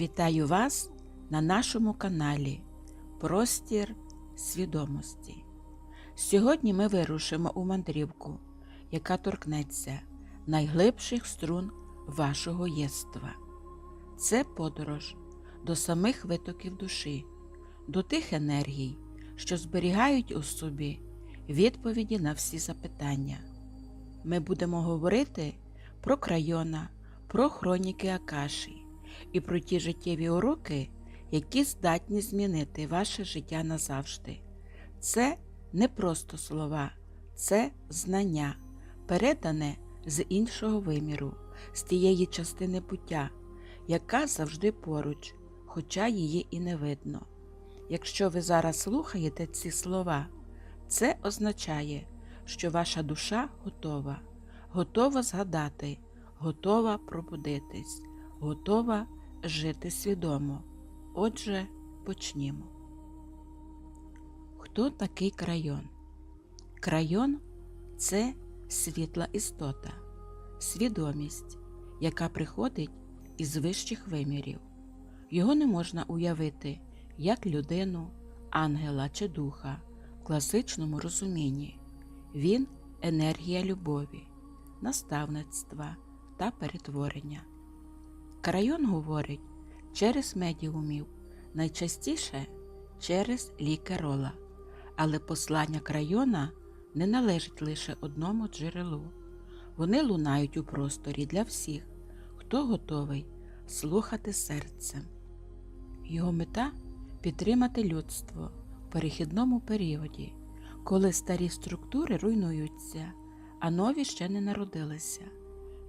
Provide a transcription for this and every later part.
Вітаю вас на нашому каналі Простір свідомості. Сьогодні ми вирушимо у мандрівку, яка торкнеться найглибших струн вашого єства. Це подорож до самих витоків душі, до тих енергій, що зберігають у собі відповіді на всі запитання. Ми будемо говорити про крайона, про хроніки Акаші і про ті життєві уроки, які здатні змінити ваше життя назавжди. Це не просто слова, це знання, передане з іншого виміру, з тієї частини буття, яка завжди поруч, хоча її і не видно. Якщо ви зараз слухаєте ці слова, це означає, що ваша душа готова, готова згадати, готова пробудитись, готова жити свідомо. Отже, почнімо. Хто такий крайон? Крайон це світла істота, свідомість, яка приходить із вищих вимірів. Його не можна уявити як людину, ангела чи духа в класичному розумінні. Він енергія любові, наставництва та перетворення. Крайон говорить через медіумів, найчастіше через лікерола, але послання крайона не належить лише одному джерелу. Вони лунають у просторі для всіх, хто готовий слухати серцем. Його мета підтримати людство в перехідному періоді, коли старі структури руйнуються, а нові ще не народилися.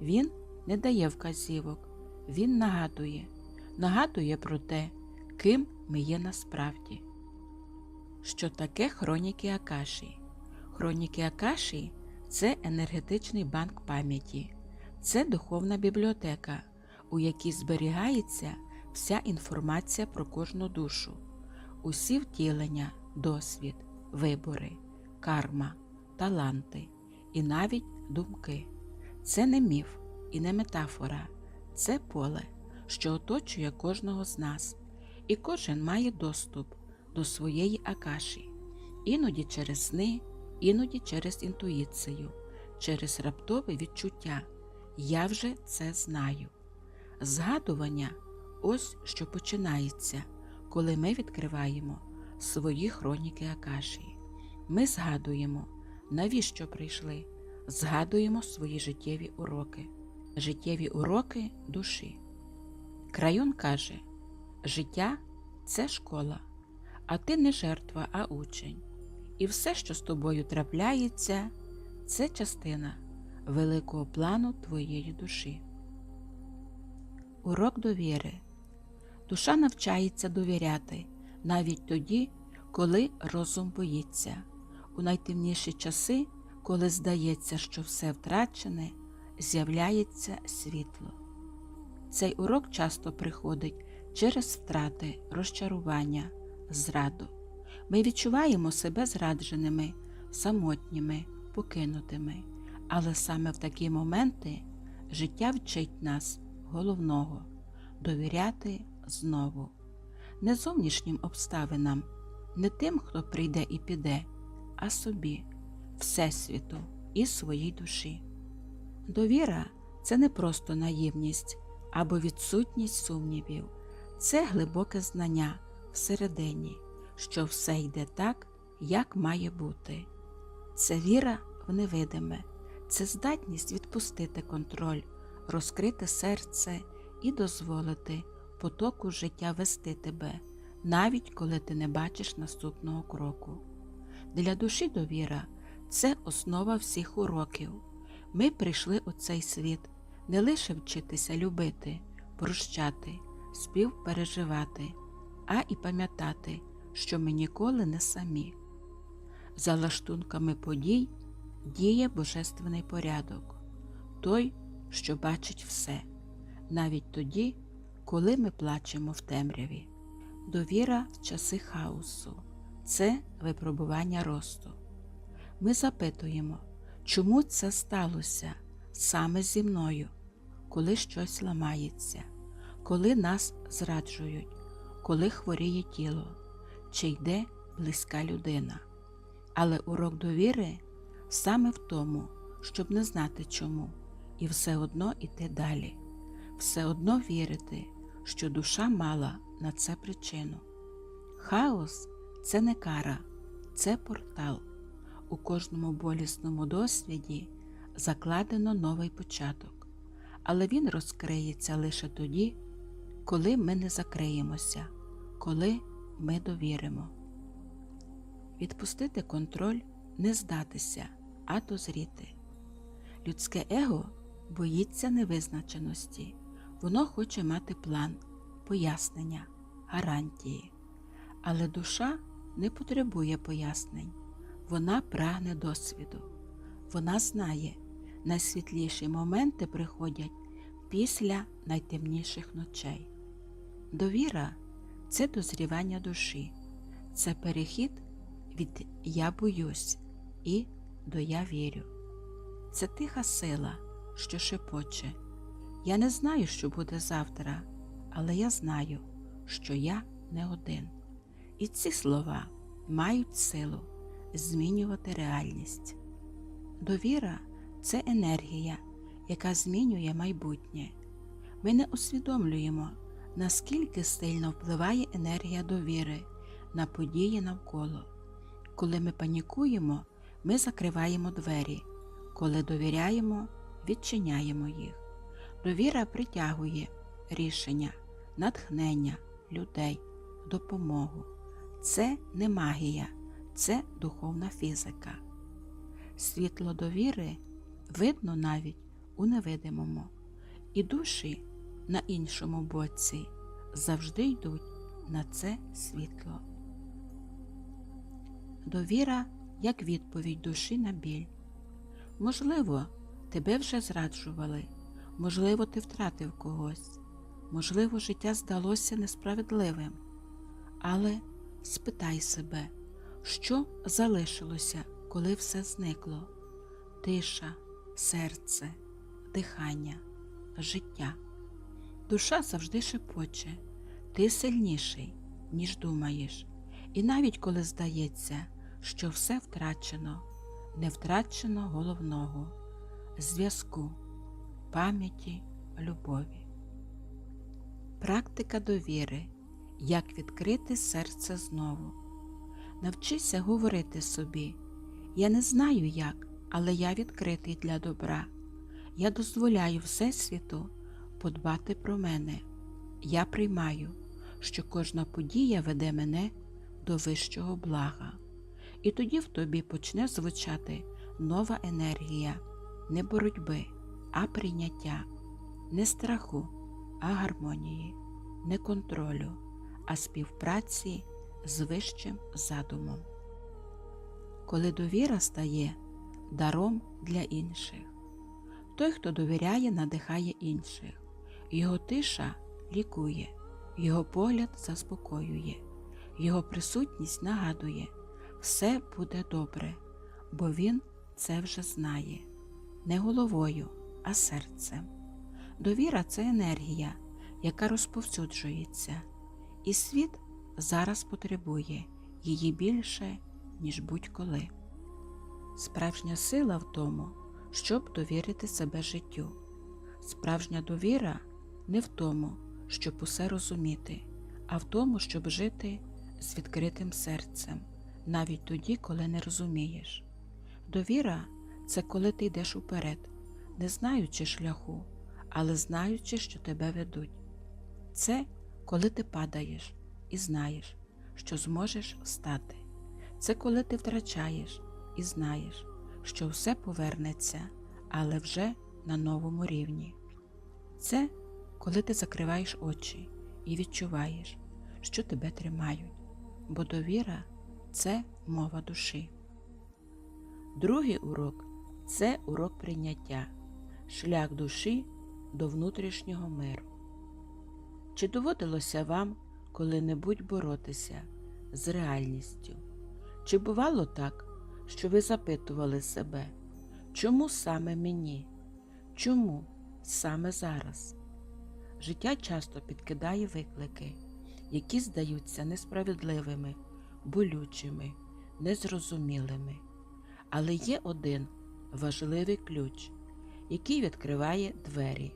Він не дає вказівок, він нагадує, нагадує про те, ким ми є насправді. Що таке хроніки Акаші? Хроніки Акаші це енергетичний банк пам'яті, це духовна бібліотека, у якій зберігається вся інформація про кожну душу, усі втілення, досвід, вибори, карма, таланти і навіть думки. Це не міф і не метафора, це поле, що оточує кожного з нас, і кожен має доступ до своєї акаші, іноді через сни, іноді через інтуїцію, через раптове відчуття. Я вже це знаю. Згадування ось що починається, коли ми відкриваємо свої хроніки Акаші. Ми згадуємо, навіщо прийшли, згадуємо свої життєві уроки, життєві уроки душі. Крайон каже: життя це школа, а ти не жертва, а учень. І все, що з тобою трапляється, це частина великого плану твоєї душі. Урок довіри. Душа навчається довіряти навіть тоді, коли розум боїться. У найтемніші часи, коли здається, що все втрачене, з'являється світло. Цей урок часто приходить через втрати, розчарування, зраду. Ми відчуваємо себе зрадженими, самотніми, покинутими, але саме в такі моменти життя вчить нас головного довіряти знову, не зовнішнім обставинам, не тим, хто прийде і піде, а собі, Всесвіту і своїй душі. Довіра це не просто наївність або відсутність сумнівів, це глибоке знання всередині, що все йде так, як має бути. Це віра в невидиме, це здатність відпустити контроль, розкрити серце і дозволити потоку життя вести тебе, навіть коли ти не бачиш наступного кроку. Для душі довіра це основа всіх уроків. Ми прийшли у цей світ не лише вчитися любити, прощати, співпереживати, а і пам'ятати, що ми ніколи не самі. За лаштунками подій діє божественний порядок, той, що бачить все, навіть тоді, коли ми плачемо в темряві. Довіра в часи хаосу це випробування росту. Ми запитуємо, чому це сталося саме зі мною, коли щось ламається. коли нас зраджують, коли хворіє тіло, чи йде близька людина. Але урок довіри саме в тому, щоб не знати чому, і все одно йти далі, все одно вірити, що душа мала на це причину. Хаос це не кара, це портал. У кожному болісному досвіді закладено новий початок, але він розкриється лише тоді, коли ми не закриємося, коли ми довіримо. Відпустити контроль, не здатися, а дозріти. Людське его боїться невизначеності, воно хоче мати план, пояснення, гарантії. Але душа не потребує пояснень, вона прагне досвіду. Вона знає, найсвітліші моменти приходять після найтемніших ночей. Довіра це дозрівання душі, це перехід від я боюсь і до я вірю. Це тиха сила, що шепоче. Я не знаю, що буде завтра, але я знаю, що я не один. І ці слова мають силу змінювати реальність. Довіра це енергія, яка змінює майбутнє. Ми не усвідомлюємо, наскільки сильно впливає енергія довіри на події навколо. Коли ми панікуємо, ми закриваємо двері, коли довіряємо, відчиняємо їх. Довіра притягує рішення, натхнення, людей, допомогу. Це не магія, це духовна фізика. Світло довіри видно навіть у невидимому, і душі на іншому боці завжди йдуть на це світло. Довіра як відповідь душі на біль. Можливо, тебе вже зраджували, можливо, ти втратив когось, можливо, життя здалося несправедливим. Але спитай себе, що залишилося, коли все зникло: тиша, серце, дихання, життя. Душа завжди шепоче, ти сильніший, ніж думаєш, і навіть коли здається, що все втрачено, не втрачено головного зв'язку, пам'яті, любові. Практика довіри. Як відкрити серце знову. Навчися говорити собі. Я не знаю як, але я відкритий для добра. Я дозволяю Всесвіту подбати про мене. Я приймаю, що кожна подія веде мене до вищого блага. І тоді в тобі почне звучати нова енергія, не боротьби, а прийняття, не страху, а гармонії, не контролю, а співпраці з вищим задумом. Коли довіра стає даром для інших, той, хто довіряє, надихає інших, його тиша лікує, його погляд заспокоює, його присутність нагадує, все буде добре, бо він це вже знає, не головою, а серцем. Довіра це енергія, яка розповсюджується, і світ зараз потребує її більше, ніж будь-коли. Справжня сила в тому, щоб довірити себе життю. Справжня довіра не в тому, щоб усе розуміти, а в тому, щоб жити з відкритим серцем, навіть тоді, коли не розумієш. Довіра це коли ти йдеш уперед, не знаючи шляху, але знаючи, що тебе ведуть. Це коли ти падаєш і знаєш, що зможеш встати. Це коли ти втрачаєш і знаєш, що все повернеться, але вже на новому рівні. Це коли ти закриваєш очі і відчуваєш, що тебе тримають, бо довіра це мова душі. Другий урок це урок прийняття, шлях душі до внутрішнього миру. Чи доводилося вам коли-небудь боротися з реальністю? Чи бувало так, що ви запитували себе, чому саме мені? Чому саме зараз? Життя часто підкидає виклики, які здаються несправедливими, болючими, незрозумілими. Але є один важливий ключ, який відкриває двері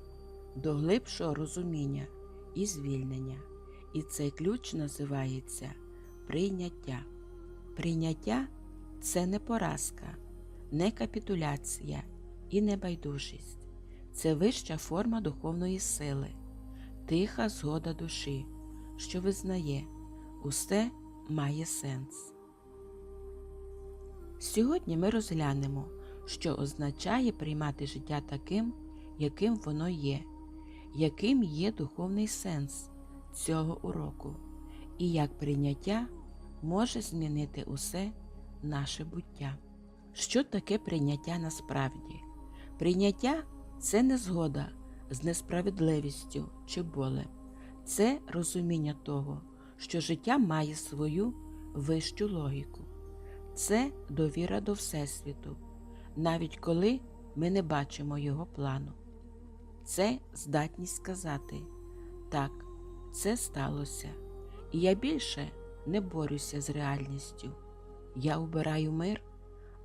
до глибшого розуміння і звільнення. І цей ключ називається прийняття. Прийняття це не поразка, не капітуляція і не байдужість. Це вища форма духовної сили, тиха згода душі, що визнає, усе має сенс. Сьогодні ми розглянемо, що означає приймати життя таким, яким воно є, яким є духовний сенс цього уроку, і як прийняття може змінити усе наше буття. Що таке прийняття насправді? Прийняття це не згода з несправедливістю чи болем, це розуміння того, що життя має свою вищу логіку, це довіра до Всесвіту, навіть коли ми не бачимо його плану. Це здатність сказати так, це сталося, і я більше не борюся з реальністю. Я обираю мир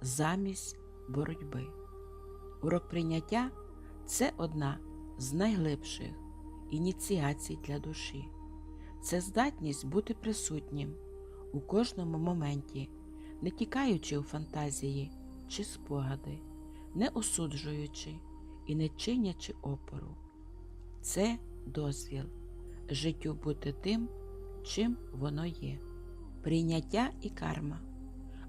замість боротьби. Урок прийняття це одна з найглибших ініціацій для душі. Це здатність бути присутнім у кожному моменті, не тікаючи у фантазії чи спогади, не осуджуючи і не чинячи опору. Це дозвіл життю бути тим, чим воно є. Прийняття і карма.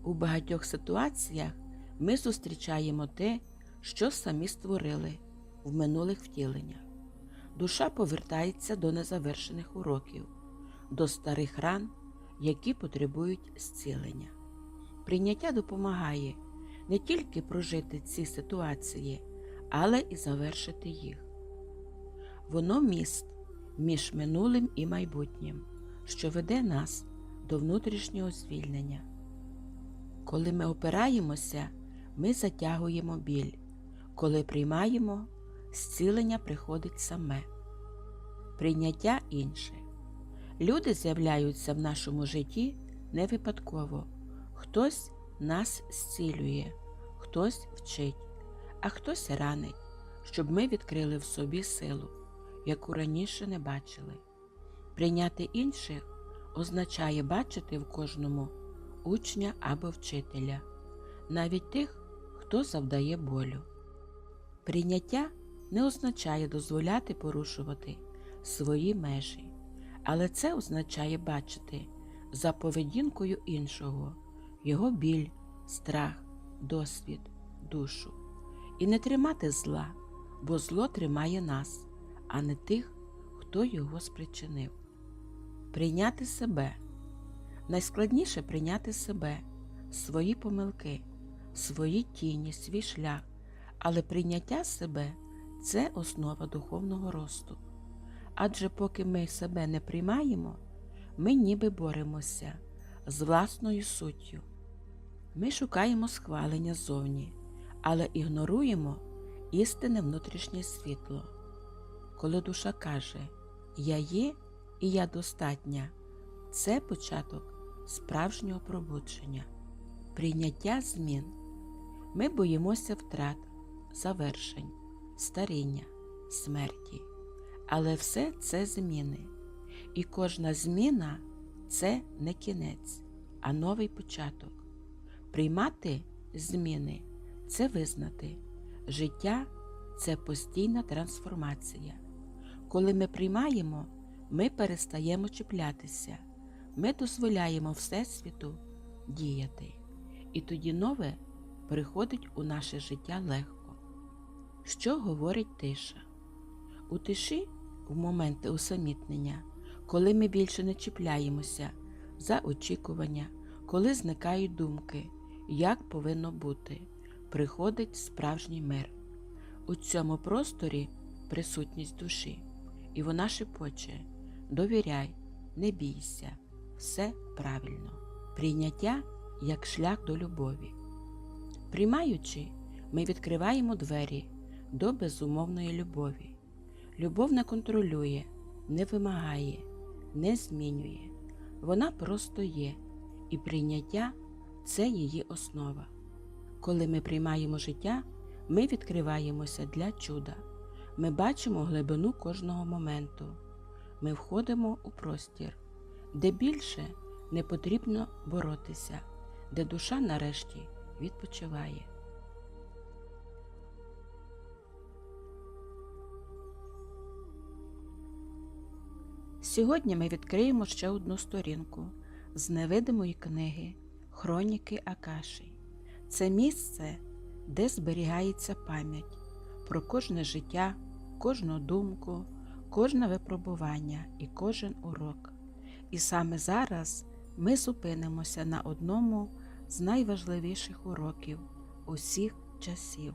У багатьох ситуаціях ми зустрічаємо те, що самі створили в минулих втіленнях. Душа повертається до незавершених уроків, до старих ран, які потребують зцілення. Прийняття допомагає не тільки прожити ці ситуації, але і завершити їх. Воно міст між минулим і майбутнім, що веде нас до внутрішнього звільнення. Коли ми опираємося, ми затягуємо біль, коли приймаємо, зцілення приходить саме. Прийняття інше. Люди з'являються в нашому житті не випадково. Хтось нас зцілює, хтось вчить, а хтось ранить, щоб ми відкрили в собі силу, яку раніше не бачили. Прийняти інших означає бачити в кожному учня або вчителя, навіть тих, хто завдає болю. Прийняття не означає дозволяти порушувати свої межі, але це означає бачити за поведінкою іншого його біль, страх, досвід, душу і не тримати зла, бо зло тримає нас, а не тих, хто його спричинив. Прийняти себе. Найскладніше прийняти себе, свої помилки, свої тіні, свій шлях, але прийняття себе це основа духовного росту. Адже поки ми себе не приймаємо, ми ніби боремося з власною суттю. Ми шукаємо схвалення зовні, але ігноруємо істинне внутрішнє світло. Коли душа каже Я є і я достатня, це початок справжнього пробудження, прийняття змін. Ми боїмося втрат, завершень, старіння, смерті. Але все це зміни. І кожна зміна це не кінець, а новий початок. Приймати зміни це визнати. Життя це постійна трансформація. Коли ми приймаємо, ми перестаємо чіплятися, ми дозволяємо Всесвіту діяти, і тоді нове приходить у наше життя легко. Що говорить тиша? У тиші, в моменти усамітнення, коли ми більше не чіпляємося за очікування, коли зникають думки, як повинно бути, приходить справжній мир. У цьому просторі присутність душі, і вона шепоче довіряй, не бійся, все правильно. Прийняття як шлях до любові. Приймаючи, ми відкриваємо двері до безумовної любові. Любов не контролює, не вимагає, не змінює. Вона просто є, і прийняття це її основа. Коли ми приймаємо життя, ми відкриваємося для чуда. Ми бачимо глибину кожного моменту. Ми входимо у простір, де більше не потрібно боротися, де душа нарешті відпочиває. Сьогодні ми відкриємо ще одну сторінку з невидимої книги Хроніки Акаші. Це місце, де зберігається пам'ять про кожне життя, кожну думку, кожне випробування і кожен урок. І саме зараз ми зупинимося на одному з найважливіших уроків усіх часів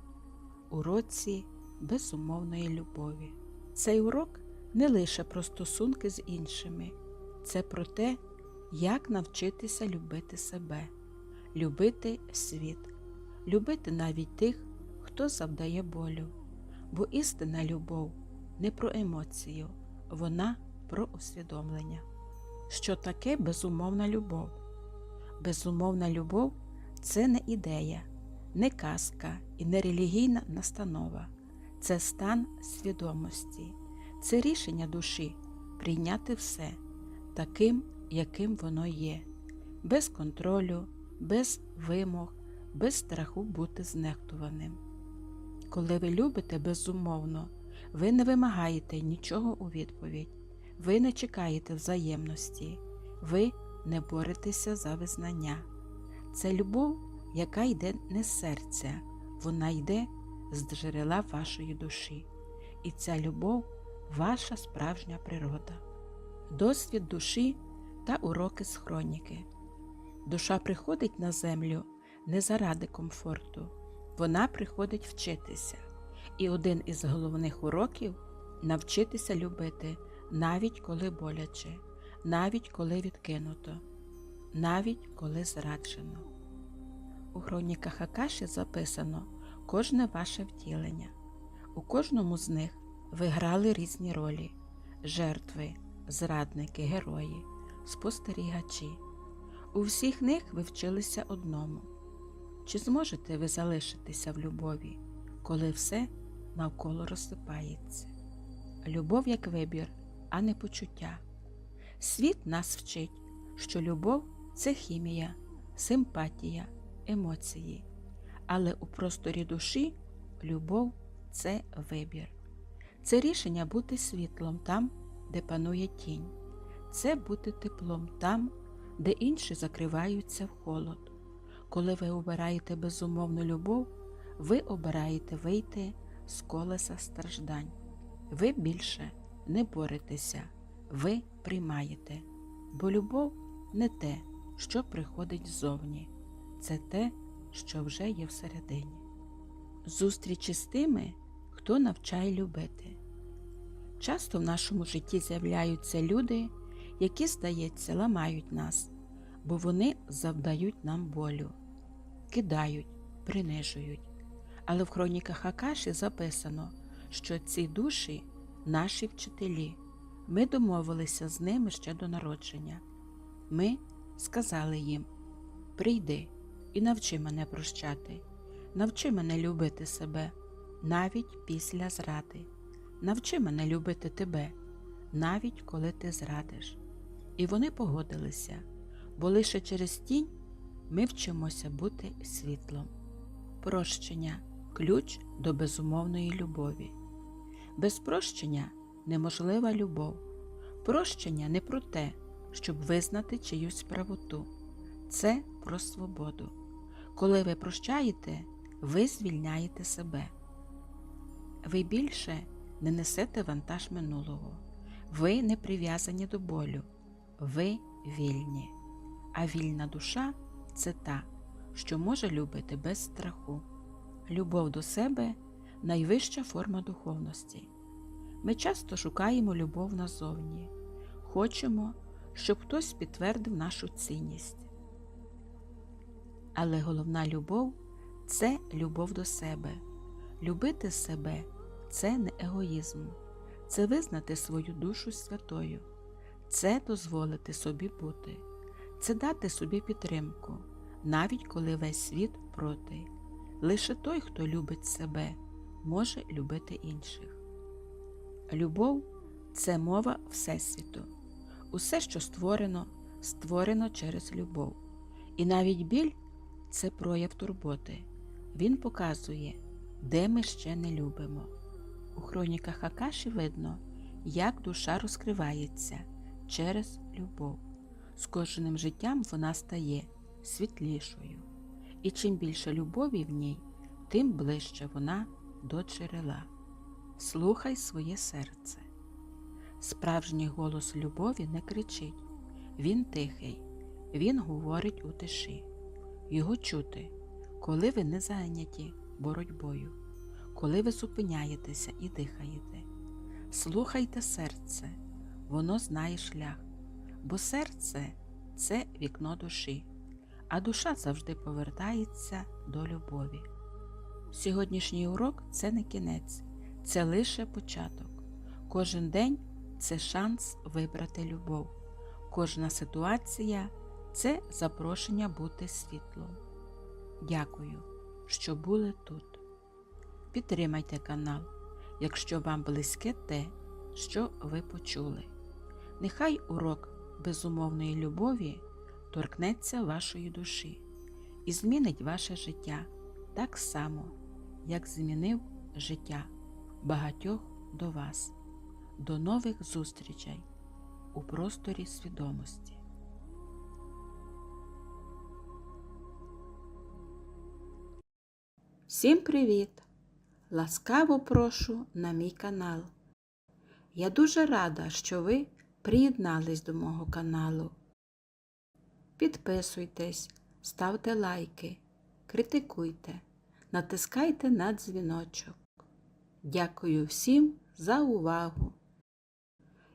уроці безумовної любові. Цей урок не лише про стосунки з іншими, це про те, як навчитися любити себе, любити світ, любити навіть тих, хто завдає болю. Бо істинна любов не про емоцію, вона про усвідомлення. Що таке безумовна любов? Безумовна любов це не ідея, не казка і не релігійна настанова, це стан свідомості, це рішення душі прийняти все таким, яким воно є, без контролю, без вимог, без страху бути знехтуваним. Коли ви любите безумовно, ви не вимагаєте нічого у відповідь, ви не чекаєте взаємності, ви не боретеся за визнання. Це любов, яка йде не з серця, вона йде з джерела вашої душі. І ця любов ваша справжня природа, досвід душі та уроки з хроніки. Душа приходить на землю не заради комфорту, вона приходить вчитися. І один із головних уроків навчитися любити, навіть коли боляче, навіть коли відкинуто, навіть коли зраджено. У хроніках Акаші записано кожне ваше втілення. У кожному з них ви грали різні ролі жертви, зрадники, герої, спостерігачі. У всіх них ви вчилися одному. Чи зможете ви залишитися в любові, коли все навколо розсипається? Любов як вибір, а не почуття. Світ нас вчить, що любов це хімія, симпатія, емоції. Але у просторі душі любов це вибір. Це рішення бути світлом там, де панує тінь, це бути теплом там, де інші закриваються в холод. Коли ви обираєте безумовну любов, ви обираєте вийти з колеса страждань. Ви більше не боретеся, ви приймаєте, бо любов не те, що приходить ззовні, це те, що вже є всередині. Зустрічі з тими, хто навчає любити. Часто в нашому житті з'являються люди, які, здається, ламають нас, бо вони завдають нам болю, кидають, принижують. Але в хроніках Акаші записано, що ці душі наші вчителі. Ми домовилися з ними ще до народження. Ми сказали їм: прийди і навчи мене прощати, навчи мене любити себе навіть після зради, навчи мене любити тебе, навіть коли ти зрадиш. І вони погодилися, бо лише через тінь ми вчимося бути світлом. Прощення ключ до безумовної любові. Без прощення неможлива любов. Прощення не про те, щоб визнати чиюсь правоту, це про свободу. Коли ви прощаєте, ви звільняєте себе. Ви більше не несете вантаж минулого, ви не прив'язані до болю, ви вільні. А вільна душа це та, що може любити без страху. Любов до себе найвища форма духовності. Ми часто шукаємо любов назовні, хочемо, щоб хтось підтвердив нашу цінність. Але головна любов це любов до себе. Любити себе це не егоїзм, це визнати свою душу святою, це дозволити собі бути, це дати собі підтримку, навіть коли весь світ проти. Лише той, хто любить себе, може любити інших. Любов це мова Всесвіту. Усе, що створено, створено через любов. І навіть біль це прояв турботи. Він показує, де ми ще не любимо. У хроніках Акаші видно, як душа розкривається через любов. З кожним життям вона стає світлішою. І чим більше любові в ній, тим ближче вона до джерела. Слухай своє серце. Справжній голос любові не кричить, він тихий, він говорить у тиші. Його чути, коли ви не зайняті боротьбою, коли ви зупиняєтеся і дихаєте. Слухайте серце, воно знає шлях, бо серце це вікно душі, а душа завжди повертається до любові. Сьогоднішній урок це не кінець, це лише початок. Кожен день це шанс вибрати любов. Кожна ситуація це запрошення бути світлом. Дякую, що були тут. Підтримайте канал, якщо вам близьке те, що ви почули. Нехай урок безумовної любові торкнеться вашої душі і змінить ваше життя так само, як змінив життя багатьох до вас. До нових зустрічей у просторі свідомості. Всім привіт! Ласкаво прошу на мій канал. Я дуже рада, що ви приєднались до мого каналу. Підписуйтесь, ставте лайки, критикуйте, натискайте на дзвіночок. Дякую всім за увагу!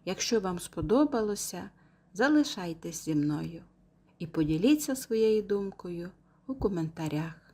Якщо вам сподобалося, залишайтесь зі мною і поділіться своєю думкою у коментарях.